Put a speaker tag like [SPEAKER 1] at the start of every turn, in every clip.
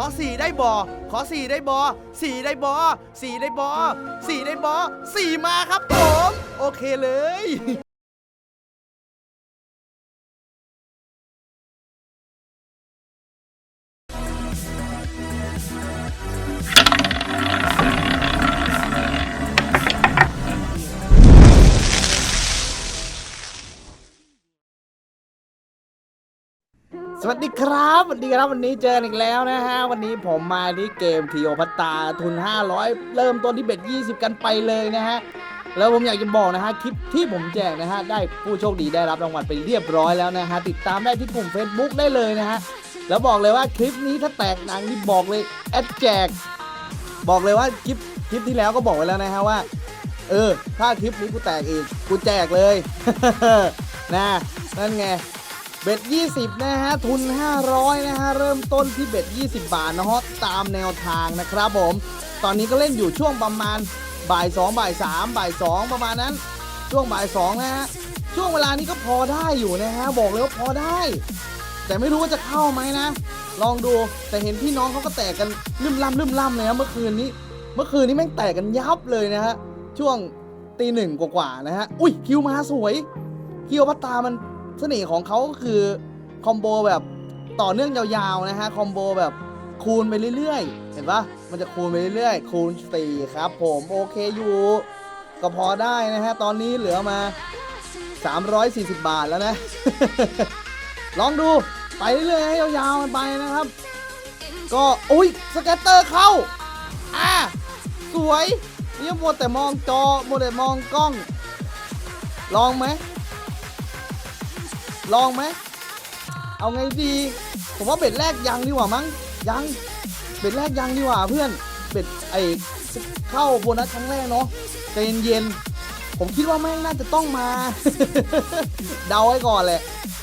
[SPEAKER 1] ขอสี่ได้บอขอสี่ได้บอสี่ได้บอสี่ได้บอสี่ได้บอสี่มาครับผม โอเคเลย วัสดีครับสวัสดีครับวันนี้เจอกันอีกแล้วนะฮะ วันนี้ผมมาที่เกมทีโอพัตตาทุน 500 เริ่มต้นที่เบ็ด20 กันไปเลยนะฮะ แล้วผมอยากจะบอกนะฮะ คลิปที่ผมแจกนะฮะ ได้ผู้โชคดีได้รับรางวัลไปเรียบร้อยแล้วนะฮะ ติดตามได้ที่กลุ่ม Facebook ได้เลยนะฮะ แล้วบอกเลยว่าคลิปนี้ถ้าแตกหนังนี่บอกเลยแอดแจก บอกเลยว่าคลิปคลิปที่แล้วก็บอกไว้แล้วนะฮะว่า เออ ถ้าคลิปนี้กูแตกอีกกูแจกเลยนะนั่นไง บ็ด20 นะฮะ ทุน 500 นะฮะ เริ่มต้นที่เบ็ด20 บาทนะฮะ ตามแนวทางนะครับผม ตอนนี้ก็เล่นอยู่ช่วงประมาณบ่าย2บ่าย3บ่าย2ประมาณนั้น ช่วงบ่าย2นะฮะ ช่วงเวลานี้ก็พอได้อยู่นะฮะ บอกเลยว่าพอได้ แต่ไม่รู้ว่าจะเข้าไหมนะ ลองดู แต่เห็นพี่น้องเขาก็แตกกันลืมล่ำลืมล่ำเลยนะเมื่อคืนนี้ เมื่อคืนนี้แม่งแตกกันยับเลยนะฮะ ช่วงตีหนึ่งกว่าๆนะฮะ อุ้ยคิวมาสวย คิวพัตตามัน เสน่ห์ของเขาก็คือคอมโบแบบต่อเนื่องยาวๆนะฮะคอมโบแบบคูณไปเรื่อยๆ เห็นปะมันจะคูณไปเรื่อยๆ คูณสี่ครับผมโอเคอยู่ก็พอได้นะฮะ ตอนนี้เหลือมา 340 บาทแล้วนะ ลองดูไปเรื่อยๆให้ยาวๆกันไปนะครับ ก็อุ้ยสเก็ตเตอร์เข้า อ่า สวยนี่มัวแต่มองจอมัวแต่มองกล้อง ลองไหม ลองไหมเอาไงดี ผมว่าเบ็ดแรกยังดีกว่ามั้งยังเบ็ดแรกยังดีกว่าเพื่อนเบ็ดไอเข้าโบนัสครั้งแรกเนาะใจเย็นๆผมคิดว่าแม่งน่าจะต้องมา เดาไว้ก่อนแหละ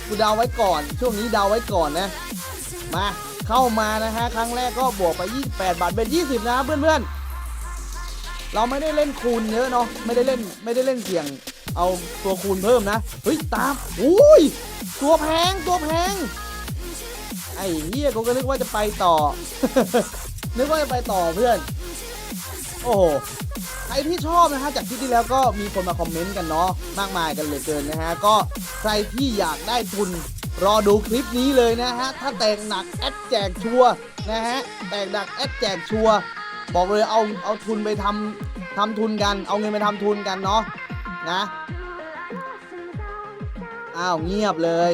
[SPEAKER 1] กูเดาไว้ก่อน ช่วงนี้เดาไว้ก่อนนะ มาเข้ามานะฮะครั้งแรกก็บวกไป 28 บาทเป็น20 นะเพื่อนๆเราไม่ได้เล่นคูณเยอะเนาะไม่ได้เล่นไม่ได้เล่นเสี่ยง เอาตัวคูณเพิ่มนะ เฮ้ย ตามอุ้ย ตัวแพง ตัวแพง ไอ้เหี้ยกูก็นึกว่าจะไปต่อ นึกว่าจะไปต่อเพื่อน โอ้โหใครที่ชอบนะฮะจากคลิปที่แล้วก็มีคนมาคอมเมนต์กันเนาะมากมายกันเหลือเกินนะฮะ ก็ใครที่อยากได้ทุนรอดูคลิปนี้เลยนะฮะ ถ้าแตกหนักแอดแจกชัวร์นะฮะ แตกหนักแอดแจกชัวร์บอกเลยเอาเอาทุนไปทำทำทุนกัน เอาเงินไปทำทุนกันเนาะ นะ อ้าวเงียบเลย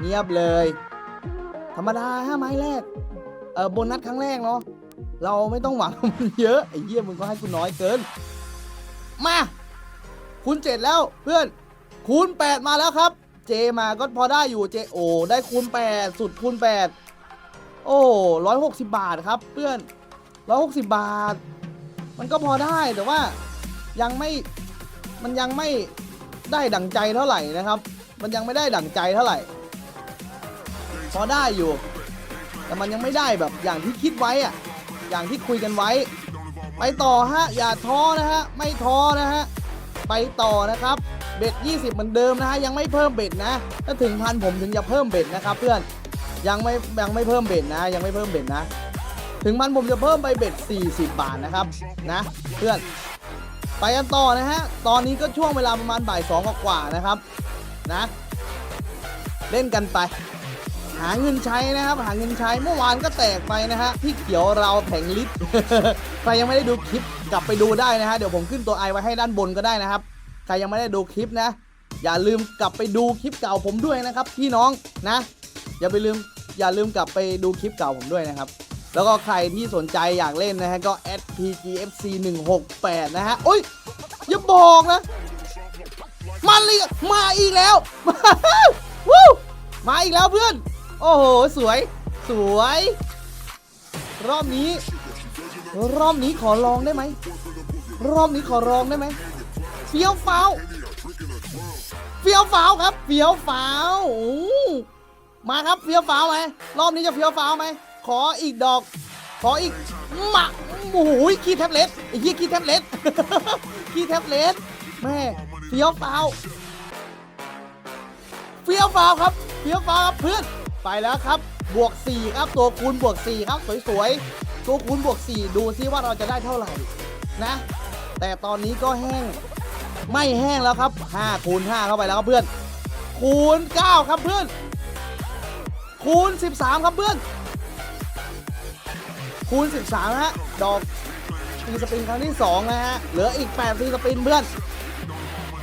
[SPEAKER 1] เงียบเลย ธรรมดาห้าไม้แรก เออโบนัสครั้งแรกเนาะ เราไม่ต้องหวังมันเยอะ ไอ้เหี้ยมึงก็ให้กูน้อยเกิน มา คูณเจ็ดแล้วเพื่อน คูณแปดมาแล้วครับ เจมาก็พอได้อยู่เจโอได้คูณแปดสุดคูณแปดโอ้ร้อยหกสิบบาทครับ เพื่อนร้อยหกสิบบาท มันก็พอได้แต่ว่ายังไม่ มันยังไม่ได้ดั่งใจเท่าไหร่นะครับ มันยังไม่ได้ดั่งใจเท่าไหร่ พอได้อยู่ แต่มันยังไม่ได้แบบอย่างที่คิดไว้อะอย่างที่คุยกันไว้ ไปต่อฮะ อย่าท้อนะฮะ ไม่ท้อนะฮะ ไปต่อนะครับ เบ็ด 20 เหมือนเดิมนะฮะ ยังไม่เพิ่มเบ็ดนะ ถ้าถึงพันผมถึงจะเพิ่มเบ็ดนะครับ เพื่อน ยังไม่ยังไม่เพิ่มเบ็ดนะ ยังไม่เพิ่มเบ็ดนะ ถึงพันผมจะเพิ่มไปเบ็ด40 บาทนะครับ นะ เพื่อน ไปกันต่อนะฮะ ตอนนี้ก็ช่วงเวลาประมาณบ่ายสองกว่านะครับนะ เล่นกันไป หาเงินใช้นะครับ หาเงินใช้เมื่อวานก็แตกไปนะฮะพี่เขียวเราแผงลิตรใครยังไม่ได้ดูคลิปกลับไปดูได้นะฮะเดี๋ยวผมขึ้นตัวไอไว้ให้ด้านบนก็ได้นะครับใครยังไม่ได้ดูคลิปนะ อย่าลืมกลับไปดูคลิปเก่าผมด้วยนะครับ พี่น้องนะ อย่าไปลืมอย่าลืมกลับไปดูคลิปเก่าผมด้วยนะครับ แล้วก็ใครที่สนใจอยากเล่นนะฮะ ก็ @pgfc 168นะฮะโอ้ย อย่าบอกนะ มันเลยมาอีกแล้ววู้มาอีกแล้วเพื่อน โอ้โห สวย สวย รอบนี้ รอบนี้ขอลองได้ไหม รอบนี้ขอลองได้ไหมเฟี้ยวฟ้าวเฟี้ยวฟ้าวครับเฟี้ยวฟ้าวมาครับเฟี้ยวฟ้าวไหมรอบนี้จะเฟี้ยวฟ้าวไหม ขออีกดอก ขออีกมาโอ้โหขี้แท็บเล็ตไอ้ยี่ขี้แท็บเล็ตขี้แท็บเล็ตแม่เฟี้ยวฟ้าวเฟี้ยวฟ้าวครับเฟี้ยวฟ้าวครับเพื่อนไปแล้วครับ บวก 4 ครับ ตัวคูณบวก 4 ครับ สวยๆ ตัวคูณบวก 4 ดูซิว่าเราจะได้เท่าไหร่นะ แต่ตอนนี้ก็แห้ง ไม่แห้งแล้วครับ5คูณ5เข้าไปแล้วครับเพื่อน คูณ 9 ครับเพื่อน คูณ 13 ครับเพื่อน คูณ 13นะฮะ ดอกฟีสปินครั้งที่ 2 นะฮะ เหลืออีก8ฟีสปินเพื่อน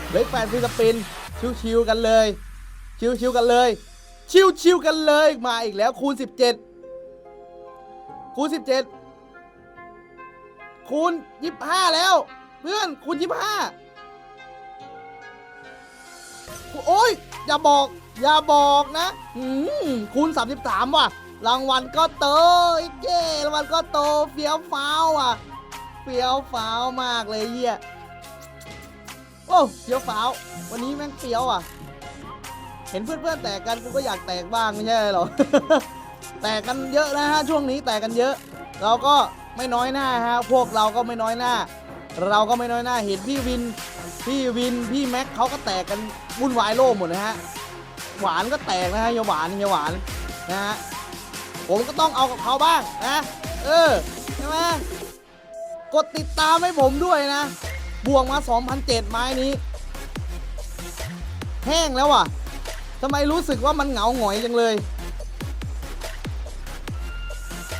[SPEAKER 1] เหลืออีก8ฟีสปิน ชิวๆกันเลย ชิวๆกันเลย ชิวๆกันเลย มาอีกแล้วคูณ 17 คูณ 17 คูณ 25 แล้ว เพื่อนคูณ 25 โอ้ย อย่าบอก อย่าบอกนะ อืมคูณ 33 ว่ะ รางวัลก็โตอีกเจ้รางวัลก็โตเฟี้ยวฟ้าวอะ เฟี้ยวฟ้าวมากเลยเฮียโอ้เฟี้ยวฟ้าว วันนี้แม่งเฟี้ยวอะ เห็นเพื่อนๆแตกกันกูก็อยากแตกบ้างไม่ใช่หรอ แตกกันเยอะนะฮะช่วงนี้แตกกันเยอะ เราก็ไม่น้อยหน้าฮะพวกเราก็ไม่น้อยหน้า เราก็ไม่น้อยหน้าเห็นพี่วิน พี่วินพี่แม็กเขาก็แตกกันวุ่นวายโลกหมดนะฮะหวานก็แตกนะฮะเฮียหวานเฮียหวานนะฮะ ผมก็ต้องเอากับเขาบ้างนะ เออใช่ไหมกดติดตามให้ผมด้วยนะ บวกมา2,007ไม้นี้ แห้งแล้วอะทำไมรู้สึกว่ามันเหงาหงอยจังเลย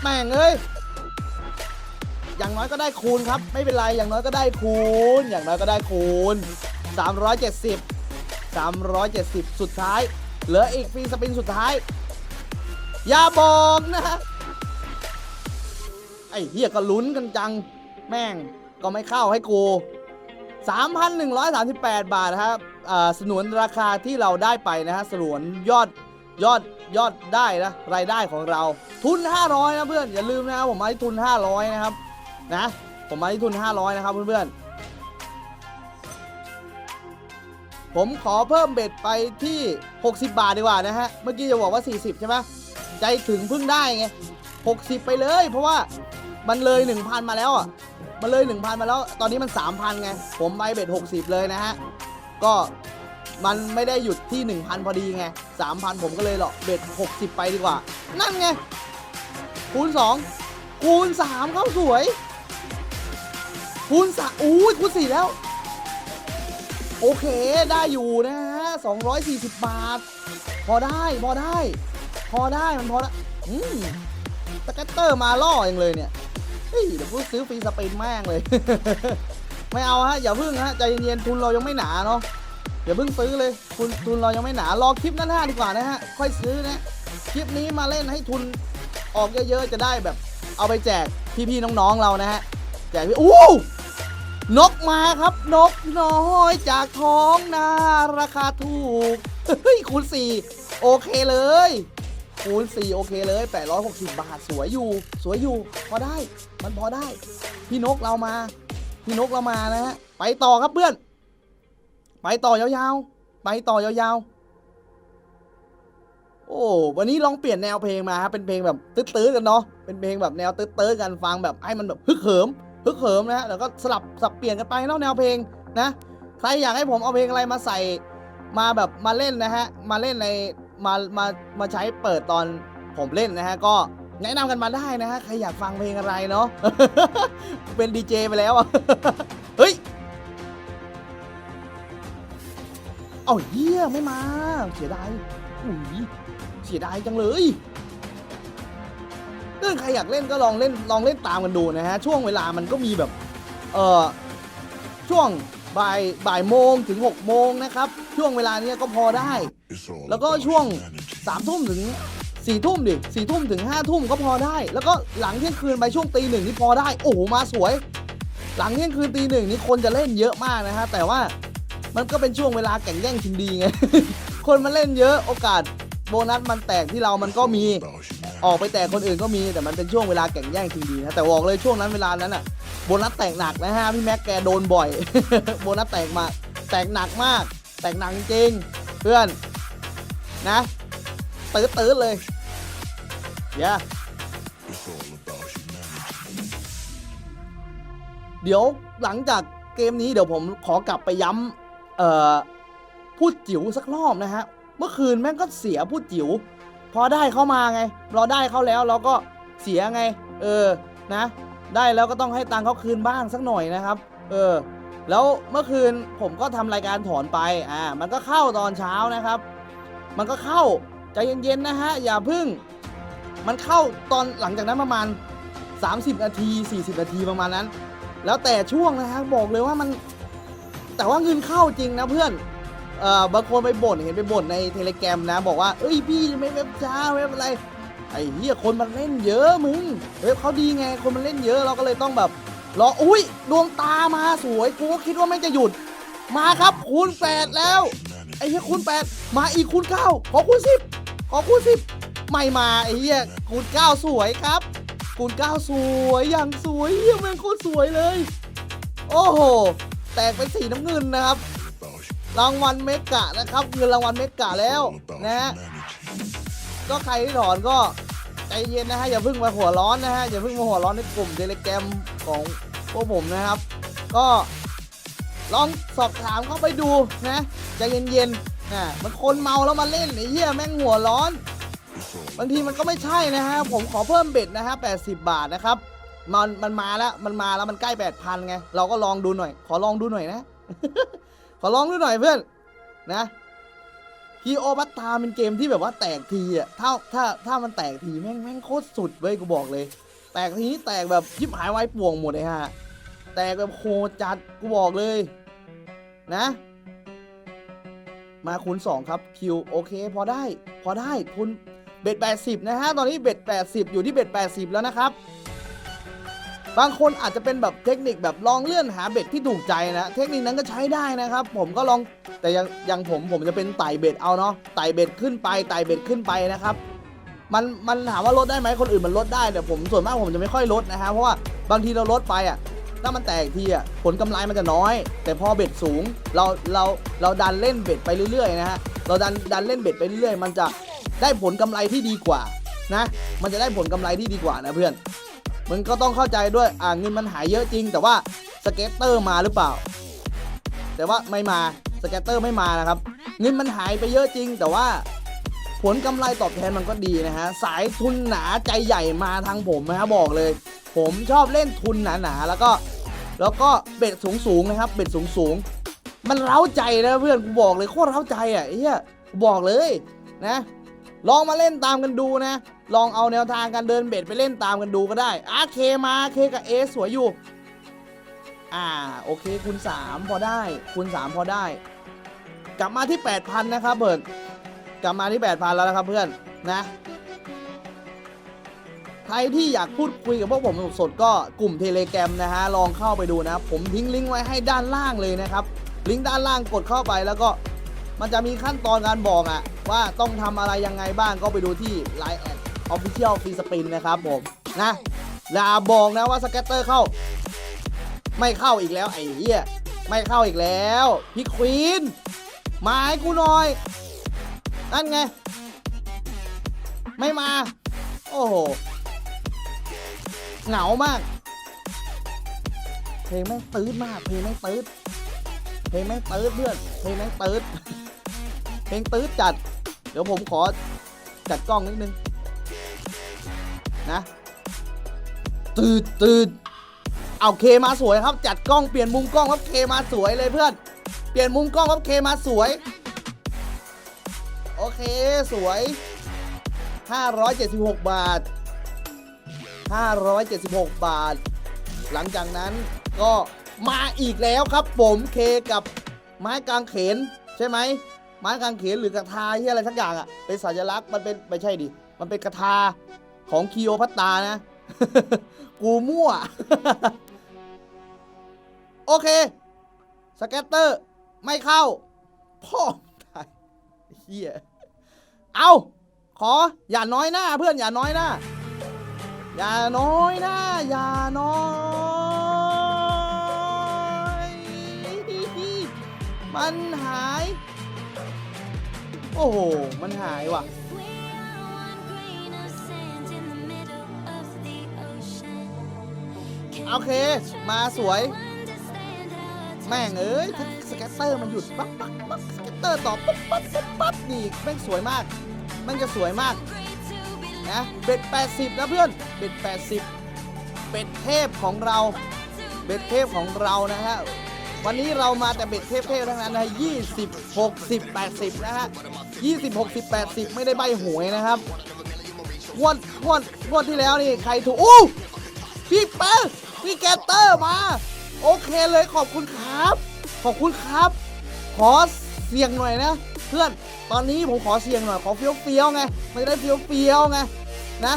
[SPEAKER 1] แม่งเอ้ยอย่างน้อยก็ได้คูณครับ ไม่เป็นไร อย่างน้อยก็ได้คูณ อย่างน้อยก็ได้คูณ 370 370 สุดท้าย เหลืออีกฟรีสปินสุดท้าย อย่าบอกนะ ไอ้เฮียก็ลุ้นกันจัง แม่งก็ไม่เข้าให้กู3,138 บาทนะครับสนวนราคาที่เราได้ไปนะฮะสนวนยอดยอดยอดได้นะรายได้ของเรา ทุน 500 นะเพื่อนอย่าลืมนะครับผมมาที่ทุน 500 นะครับนะผมมาที่ทุน 500 นะครับเพื่อนๆผมขอเพิ่มเบ็ดไปที่ 60 บาทดีกว่านะฮะเมื่อกี้จะบอกว่า 40 ใช่ไหม ใจถึงเพิ่งได้ไง60ไปเลย เพราะว่ามันเลย1,000มาแล้วอะมันเลย1,000มาแล้วตอนนี้มัน3,000ไง ผมไปเบ็ด60เลยนะฮะ ก็มันไม่ได้หยุดที่1,000พอดีไง3,000ผมก็เลยหรอกเบ็ด60ไปดีกว่า นั่นไง คูณ2คูณ3เข้าสวย คูณ3อู้ยคูณ4แล้ว โอเคได้อยู่นะฮะ240บาท พอได้ พอได้ พอได้มันพอได้อืมสเก็ตเตอร์มาล่อเองเลยเนี่ยเฮ้ยเดี๋ยวพูดซื้อฟรีสเปนแม่งเลย ไม่เอาฮะอย่าพึ่งฮะใจเย็นๆทุนเรายังไม่หนาเนาะอย่าพิ่งซื้อเลยทุนทุนเรายังไม่หนารอคลิปหน้าดีกว่านะฮะค่อยซื้อนะคลิปนี้มาเล่นให้ทุนออกเยอะๆจะได้แบบ เอาไปแจกพี่ๆน้องๆเรานะฮะแจกพี่อู้นกมาครับนกน้อยจากท้องนาราคาถูกเฮ้ยคูณสี่โอเคเลย คูณ 4 โอเคเลย 860 บาทสวยอยู่ สวยอยู่ พอได้ มันพอได้ พี่นกเรามา พี่นกเรามานะฮะ ไปต่อครับเพื่อน ไปต่อยาวๆ ไปต่อยาวๆ โอ้ วันนี้ลองเปลี่ยนแนวเพลงมาครับเป็นเพลงแบบตื้อๆกันเนาะ เป็นเพลงแบบแนวตื้อๆกันฟังแบบให้มันแบบฮึกเหิม ฮึกเหิมนะฮะ แล้วก็สลับสับเปลี่ยนกันไปนาะแนวเพลงนะ ใครอยากให้ผมเอาเพลงอะไรมาใส่ มาแบบมาเล่นนะฮะ มาเล่นใน มามามาใช้เปิดตอนผมเล่นนะฮะก็แนะนำกันมาได้นะฮะใครอยากฟังเพลงอะไรเนาะเป็นดีเจไปแล้วอะเฮ้ยเอาเยี่ยไม่มาเสียดายอุ้ยเสียดายจังเลยถ้าใครอยากเล่นก็ลองเล่นลองเล่นตามกันดูนะฮะช่วงเวลามันก็มีแบบเออช่วงบ่ายบ่ายโมงถึง6โมงนะครับ ช่วงเวลาเนี้ยก็พอได้ แล้วก็ช่วงสามทุ่มถึงสี่ทุ่มดิสี่ทุ่มถึงห้าทุ่มก็พอได้ แล้วก็หลังเที่ยงคืนไปช่วงตีหนึ่งนี่พอได้ โอ้โหมาสวย หลังเที่ยงคืนตีหนึ่งนี่คนจะเล่นเยอะมากนะฮะแต่ว่ามันก็เป็นช่วงเวลาแข่งแย่งชิงดีไง คนมาเล่นเยอะโอกาสโบนัสมันแตกที่เรามันก็มีออกไปแตกคนอื่นก็มีแต่มันเป็นช่วงเวลาแข่งแย่งชิงดีนะแต่บอกเลยช่วงนั้นเวลานั้นอะโบนัสแตกหนักนะฮะพี่แม็กแกโดนบ่อย โบนัสแตกมาแตกหนักมาก แตกหนักจริงเพื่อน นะตื้อตื้อเลยเดี๋ยวเดี๋ยวหลังจากเกมนี้เดี๋ยวผมขอกลับไปย้ำเอ่อพูดจิ๋วสักรอบนะฮะ เมื่อคืนแม่งก็เสียพูดจิ๋วพอได้เข้ามาไง เราได้เขาแล้วเราก็เสียไง เออนะ ได้แล้วก็ต้องให้ตังเขาคืนบ้างสักหน่อยนะครับ เออ แล้วเมื่อคืนผมก็ทำรายการถอนไปอ่ามันก็เข้าตอนเช้านะครับ มันก็เข้าใจเย็นๆนะฮะอย่าพึ่ง มันเข้าตอนหลังจากนั้นประมาณ 30 นาที 40 นาทีประมาณนั้น แล้วแต่ช่วงนะฮะบอกเลยว่ามันแต่ว่าเงินเข้าจริงนะเพื่อนเอ่อบางคนไปบ่นเห็นไปบ่นในเทเลแกรมนะ บอกว่าเอ้ยพี่ไม่เว็บช้าเว็บอะไรไอ้เหี้ยคนมันเล่นเยอะมึงเว็บเขาดีไงคนมันเล่นเยอะเราก็เลยต้องแบบรออุ้ยดวงตามาสวยกูก็คิดว่าไม่จะหยุด มาครับคูณแปดแล้ว ไอ้เหี้ยคูณแปดมาอีกคูณเก้าขอคูณสิบขอคูณสิบไม่มาไอ้เหี้ยคูณเก้าสวยครับ คูณเก้าสวยอย่างสวยเหี้ยแม่งโคตรสวยเลย โอ้โห แตกเป็นสีน้ำเงินนะครับ รางวัลเมกะนะครับเงินรางวัลเมกะแล้วนะฮะก็ใครที่ถอนก็ใจเย็นนะฮะอย่าเพิ่งมาหัวร้อนนะฮะอย่าเพิ่งมาหัวร้อนในกลุ่มเทเลแกรมของพวกผมนะครับ ก็ ลองสอบถามเข้าไปดูนะใจเย็นๆนะมันคนเมาแล้วมาเล่นไอ้เหี้ยแม่งหัวร้อน บางทีมันก็ไม่ใช่นะฮะผมขอเพิ่มเบ็ดนะฮะ80 บาทนะครับมันมันมาแล้วมันมาแล้วมันใกล้8,000ไงเราก็ลองดูหน่อย ขอลองดูหน่อยนะ ขอลองดูหน่อยเพื่อนนะคีโอบัตตาเป็นเกมที่แบบว่าแตกทีอะถ้าถ้าถ้ามันแตกทีแม่งแม่งโคตรสุดเว้ยกูบอกเลย แตกทีนี้แตกแบบยิบหายไว้ป่วงหมดเลยฮะแตกแบบโคตรจัดกูบอกเลย นะ มาคูณ2ครับคิวโอเค พอได้ พอได้ทุนเบ็ด80 นะฮะ ตอนนี้เบ็ด80 อยู่ที่เบ็ด80 แล้วนะครับ บางคนอาจจะเป็นแบบเทคนิคแบบลองเลื่อนหาเบ็ดที่ถูกใจนะ เทคนิคนั้นก็ใช้ได้นะครับ ผมก็ลองแต่ยังยังผมผมจะเป็นไต่เบ็ดเอาเนาะไต่เบ็ดขึ้นไปไต่เบ็ดขึ้นไปนะครับมันมันถามว่าลดได้ไหมคนอื่นมันลดได้แต่ผมส่วนมากผมจะไม่ค่อยลดนะฮะเพราะว่าบางทีเราลดไปอะ ถ้ามันแตกทีอะผลกำไรมันจะน้อย แต่พอเบ็ดสูงเราเราเราดันเล่นเบ็ดไปเรื่อยๆนะฮะเราดันดันเล่นเบ็ดไปเรื่อยๆ มันจะได้ผลกำไรที่ดีกว่านะ มันจะได้ผลกำไรที่ดีกว่านะเพื่อนมึงก็ต้องเข้าใจด้วยอ่าเงินมันหายเยอะจริง แต่ว่าสเก็ตเตอร์มาหรือเปล่า แต่ว่าไม่มาสเก็ตเตอร์ไม่มานะครับ เงินมันหายไปเยอะจริง แต่ว่าผลกำไรตอบแทนมันก็ดีนะฮะสายทุนหนาใจใหญ่มาทางผมนะฮะบอกเลย ผมชอบเล่นทุนหนาๆแล้วก็ แล้วก็เบ็ดสูงๆนะครับ เบ็ดสูงๆ มันเร้าใจนะเพื่อนกูบอกเลยโคตรเร้าใจอะไอ้เหี้ยกูบอกเลยนะ ลองมาเล่นตามกันดูนะ ลองเอาแนวทางการเดินเบ็ดไปเล่นตามกันดูก็ได้อาเคมาเคกับเอสวยอยู่อ่าโอเคคูณ3พอได้คูณ3พอได้ กลับมาที่ 8,000 นะครับเบิร์ดกลับมาที่ 8,000 แล้วนะครับเพื่อนนะ ใครที่อยากพูดคุยกับพวกผมสดๆก็กลุ่มเทเลแกรมนะฮะลองเข้าไปดูนะ ผมทิ้งลิงก์ไว้ให้ด้านล่างเลยนะครับ ลิงก์ด้านล่างกดเข้าไปแล้วก็มันจะมีขั้นตอนการบอกอะว่าต้องทำอะไรยังไงบ้างก็ไปดูที่ Line แอด Official Free Spin นะครับผมนะอย่าบอกนะว่าสเก็ตเตอร์เข้า ไม่เข้าอีกแล้วไอ้เหี้ยไม่เข้าอีกแล้วพี่ควีนมาให้กูหน่อย นั่นไง ไม่มา โอ้โห เหงามาก เพลงแม่งตื้ดมาก เพลงแม่งตื้ดเพลงแม่งตื้ดเพื่อน เพลงแม่งตื้ดเพลงตื้ดจัด เดี๋ยวผมขอจัดกล้องนิดนึง นะตืดตืดเอาเคมาสวยครับ จัดกล้องเปลี่ยนมุมกล้องครับเคมาสวยเลยเพื่อน เปลี่ยนมุมกล้องครับเคมาสวย โอเคสวย 576 บาท 576 บาท หลังจากนั้นก็มาอีกแล้วครับผมเคกับไม้กางเขนใช่ไหมไม้กางเขนหรือกระทาที่อะไรสักอย่างอะ่ะเป็นสัญลักษณ์มันเป็นไม่ใช่ดิมันเป็นกระทาของคีโอพัตตานะ กูมั่ว โอเคสเก็ตเตอร์ ไม่เข้า พ่อตายเฮียเอาขออย่าน้อยหน้าเพื่อนอย่าน้อยหน้า อย่าน้อยน้าอย่าน้อย มันหาย โอ้โห มันหายว่ะ โอเค มาสวย แม่งเอ้ยถ้าสเก็ตเตอร์มันหยุดปั๊บปั๊บปั๊บสเก็ตเตอร์ต่อปั๊บปั๊บปั๊บปั๊บนี่แม่งสวยมากแม่งจะสวยมากนะเบ็ด80นะเพื่อน เบ็ด80 เบ็ดเทพของเรา เบ็ดเทพของเรานะฮะ วันนี้เรามาแต่เบ็ดเทพๆทั้งนั้นนะ20 60 80นะฮะ20 60 80ไม่ได้ใบหวยนะครับงวดงวดงวดที่แล้วนี่ใครถูกอู้พี่เปิ้ลพี่แกตเตอร์มา โอเคเลยขอบคุณครับ ขอบคุณครับ ขอเสี่ยงหน่อยนะ เพื่อนตอนนี้ผมขอเสี่ยงหน่อยขอเฟี้ยวเฟี้ยวไงไม่ได้เฟี้ยวเฟี้ยวไงนะ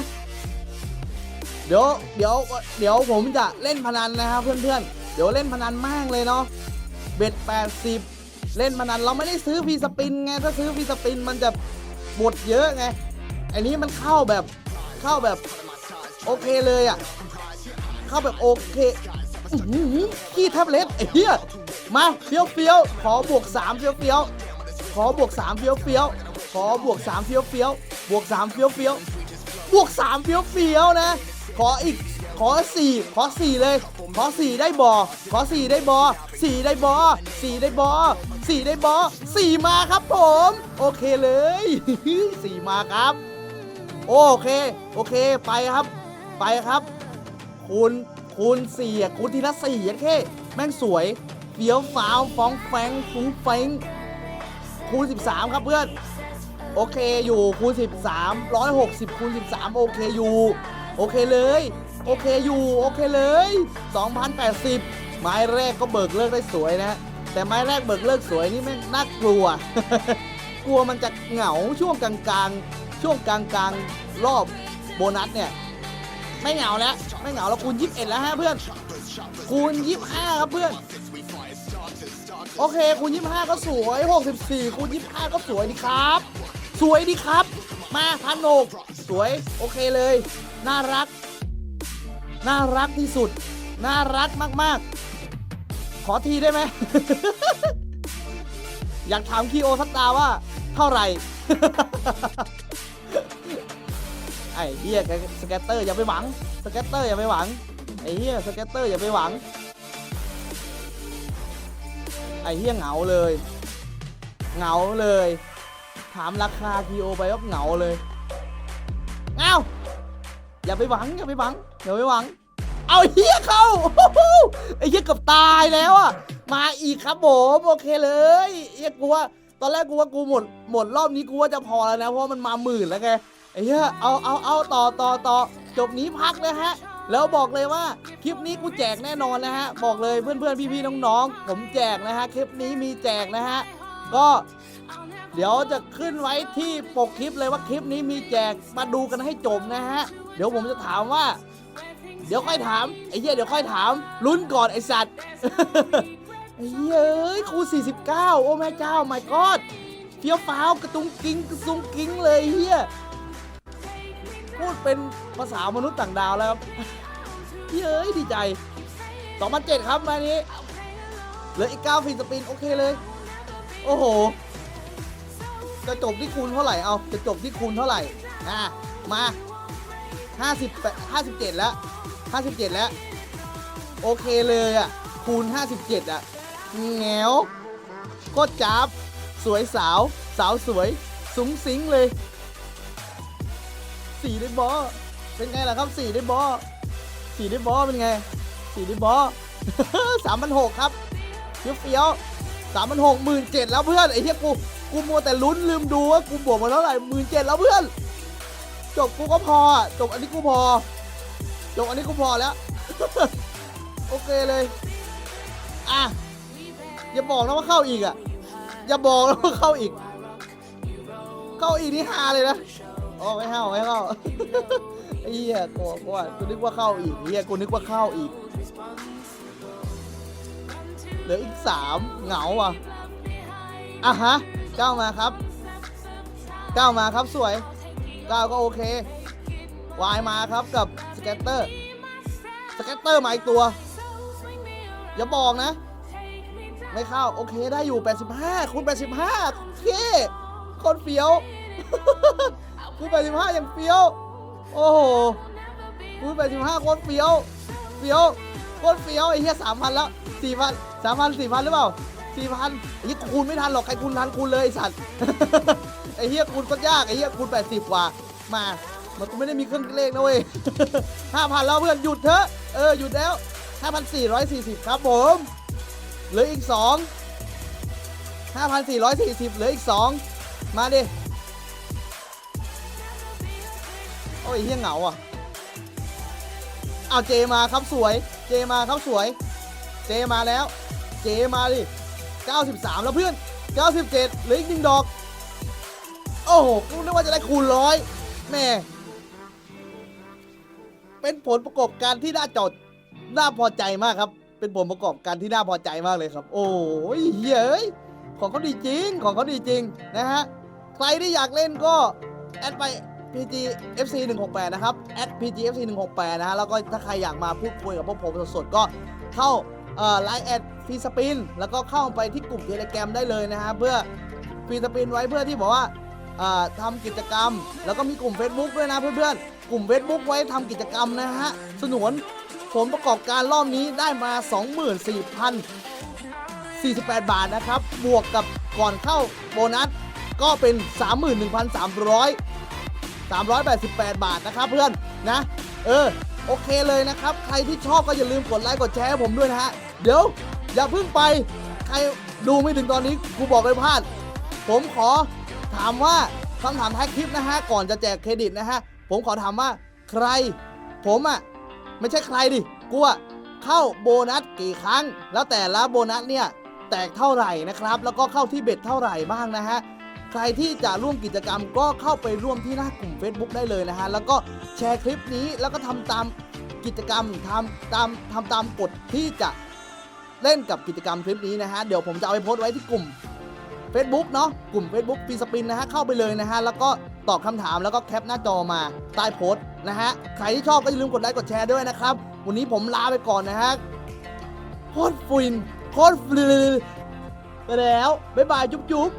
[SPEAKER 1] เดี๋ยวเดี๋ยวเดี๋ยวผมจะเล่นพนันนะครับเพื่อนๆ เดี๋ยวเล่นพนันมากเลยเนาะเบ็ด80เล่นพนันเราไม่ได้ซื้อฟีสปินไงถ้าซื้อฟีสปินมันจะบดเยอะไงอันนี้มันเข้าแบบเข้าแบบโอเคเลยอะเข้าแบบโอเคขี้แท็บเล็ตไอ้เหี้ยมาเฟี้ยวเฟี้ยวขอบวก3เฟี้ยวเฟี้ยวขอบวก3เฟี้ยวเฟี้ยวขอบวก3เฟี้ยวเฟี้ยวบวก3เฟี้ยวเฟี้ยวบวก3เฟี้ยวเฟี้ยวนะ ขออีก ขอ4ขอ4เลย ขอ4ได้บอขอ4ได้บอ4ได้บอ4ได้บอ4ได้บอ4มาครับผม โอเคเลย4มาครับ โอเค โอเคไปครับ ไปครับ คูณคูณสี่คูณทีละสี่อะแค่แม่งสวยเฟี้ยวฟ้าวฟ้องแฟงฟุ้งเฟ้งคูณ 13 ครับเพื่อน โอเคอยู่คูณ 13 160คูณ13 โอเคอยู่ โอเคเลย โอเคอยู่โอเคเลย 2,080 ไม้แรกก็เบิกเลิกได้สวยนะ แต่ไม้แรกเบิกเลิกสวยนี่แม่งน่ากลัว กลัวมันจะเหงาช่วงกลางๆ ช่วงกลางๆรอบโบนัสเนี่ยไม่เหงาแล้วไม่เหงาแล้วคูณ21แล้วฮะเพื่อนคูณ25ครับเพื่อนโอเคคูณ25 ก็สวย 64คูณ25 ก็สวยดีครับ สวยดีครับ มาพันโหนกสวย โอเคเลย น่ารัก น่ารักที่สุด น่ารักมาก ๆ ขอทีได้ไหม อยากถามคีโอสักตาว่า เท่าไหร่ ไอ้เฮี้ยสแกตเตอร์อย่าไปหวังสแกตเตอร์อย่าไปหวัง ไอ้เฮี้ยสแกตเตอร์อย่าไปหวัง ไอ้เฮี้ยเหงาเลย เหงาเลย ถามราคาคีโอไปว่าเหงาเลยเอ้าอย่าไปหวังอย่าไปหวังอย่าไปหวัง เอาเฮียเข้าโอ้โหไอ้เฮียเกือบตายแล้วอะมาอีกครับผมโอเคเลยเฮียกูว่าตอนแรกกูว่ากูหมดหมดรอบนี้กูว่าจะพอแล้วนะเพราะมันมาหมื่นแล้วไงไอ้เหี้ยเอาเอาเอาต่อต่อต่อจบนี้พักเลยฮะ แล้วบอกเลยว่าคลิปนี้กูแจกแน่นอนนะฮะ บอกเลยเพื่อนเพื่อนพี่พี่น้องๆ ผมแจกนะฮะ คลิปนี้มีแจกนะฮะ ก็ เดี๋ยวจะขึ้นไว้ที่ปกคลิปเลยว่าคลิปนี้มีแจกมาดูกันให้จบนะฮะ เดี๋ยวผมจะถามว่า เดี๋ยวค่อยถามไอ้เหี้ยเดี๋ยวค่อยถามลุ้นก่อนไอ้สัตว์ ไอ้เหี้ยเอ้ยครู49 โอ้แม่เจ้า my god เฟี้ยวฟ้าวกระตุงกิ้งกระซุงกิ้งเลยเฮียพูดเป็นภาษามนุษย์ต่างดาวแล้วครับเฮ้ยเอ้ยดีใจ2007ครับมานี้เหลืออีก9ฟีสปิน โอเคเลย โอ้โห จะจบที่คูณเท่าไหร่เอาจะจบที่คูณเท่าไหร่อะมา50 57 แล้ว 57 แล้ว โอเคเลยอะ คูณ 57 อะแงวโคตรจับ สวยสาว สาวสวย สูงสิงเลย สีได้บอเป็นไงล่ะครับสีได้บอสีได้บอเป็นไงสีได้บอสามพันหกครับเฟี้ยวเฟี้ยวสามพันหกหมื่นเจ็ดแล้วเพื่อนไอ้เหี้ยกู กูมัวแต่ลุ้นลืมดูว่ากูบวกมาเท่าไหร่หมื่นเจ็ดแล้วเพื่อน จบกูก็พอจบอันนี้กูพอ จบอันนี้กูพอแล้ว โอเคเลย อะ อย่าบอกนะว่าเข้าอีกอะ อย่าบอกนะว่าเข้าอีก เข้าอีกนี่ฮาเลยนะอ๋อไม่เข้าไม่เข้าไอ้เหี้ยกูกูว่ากูนึกว่าเข้าอีกเหี้ยกูนึกว่าเข้าอีกเหลืออีกสามเหงาอะอะฮะ ก้าวมาครับก้าวมาครับสวยก้าวก็โอเควายมาครับกับสแกตเตอร์สแกตเตอร์มาอีกตัว อย่าบอกนะ ไม่เข้าโอเคได้อยู่ 85คูณ85โอเคคนเฟี้ยวคูณ85ยังเฟี้ยว โอ้โหคูณ85โคนเฟี้ยวเฟี้ยวโคนเฟี้ยวไอ้เหี้ย3,000แล้ว4,000 3,000 4,000หรือเปล่า 4,000ไอ้เหี้ยคูณไม่ทันหรอกใครคูณทันคูณเลยไอ้สัตว์ ไอ้เหี้ยคูณก็ยากไอ้เหี้ยคูณ80กว่ามา มันก็ไม่ได้มีเครื่องเลขนะเว้ย ห้าพันแล้วเพื่อนหยุดเถอะเออหยุดแล้วห้าพันสี่ร้อยสี่สิบครับผมเหลืออีกสองห้าพันสี่ร้อยสี่สิบเหลืออีกสองมาดิโอ้ยเฮี้ยเหงาอะเอาเจมาครับสวย เจมาครับสวย เจมาแล้ว เจมาดิ 93 แล้วเพื่อน 97เหลืออีกหนึ่งดอก โอ้โหนึกว่าจะได้คูณร้อยแม่ เป็นผลประกอบการที่น่าจดน่าพอใจมากครับ เป็นผลประกอบการที่น่าพอใจมากเลยครับ โอ้ยเย้ยของเขาดีจริง ของเขาดีจริงนะฮะ ใครที่อยากเล่นก็แอดไป PG FC 168 นะครับแอด PG FC 168 นะฮะ แล้วก็ถ้าใครอยากมาพูดคุยกับพวกผมสดๆ ก็เข้า ไลน์แอดฟีสปินแล้วก็เข้าไปที่กลุ่มเทเลแกรมได้เลยนะฮะเพื่อฟีสปินไว้เพื่อที่บอกว่าเอ่อทำกิจกรรม แล้วก็มีกลุ่ม Facebook ด้วยนะเพื่อนๆ กลุ่ม Facebook ไว้ทำกิจกรรมนะฮะสนวนผลประกอบการรอบนี้ได้มา 24,000 48 บาทนะครับ บวกกับก่อนเข้าโบนัสก็เป็น 31,300 388 บาทนะครับเพื่อนนะ เออ โอเคเลยนะครับ ใครที่ชอบก็อย่าลืมกดไลค์กดแชร์ให้ผมด้วยนะฮะ เดี๋ยว อย่าเพิ่งไป ใครดูไม่ถึงตอนนี้กูบอกเลยพลาด ผมขอถามว่าคำถามท้ายคลิปนะฮะ ก่อนจะแจกเครดิตนะฮะ ผมขอถามว่าใคร ผมอะ่ะ ไม่ใช่ใครดิกูอะเข้าโบนัสกี่ครั้ง แล้วแต่ละโบนัสเนี่ย แตกเท่าไหร่นะครับ แล้วก็เข้าที่เบ็ดเท่าไหร่บ้างนะฮะใครที่จะร่วมกิจกรรมก็เข้าไปร่วมที่หน้ากลุ่ม Facebook ได้เลยนะฮะ แล้วก็แชร์คลิปนี้แล้วก็ทำตามกิจกรรมทำตามทำตามกฎที่จะ เล่นกับกิจกรรมคลิปนี้นะฮะ เดี๋ยวผมจะเอาไปโพสต์ไว้ที่กลุ่ม Facebook เนาะกลุ่ม Facebook ฟีสปินนะฮะ เข้าไปเลยนะฮะ แล้วก็ตอบคำถามแล้วก็แคปหน้าจอมาใต้โพสต์นะฮะ ใครที่ชอบก็อย่าลืมกดไลค์กดแชร์ด้วยนะครับ วันนี้ผมลาไปก่อนนะฮะโคตรฟินโคตรฟลือไปแล้วบ๊ายบายจุ๊บจุ๊บ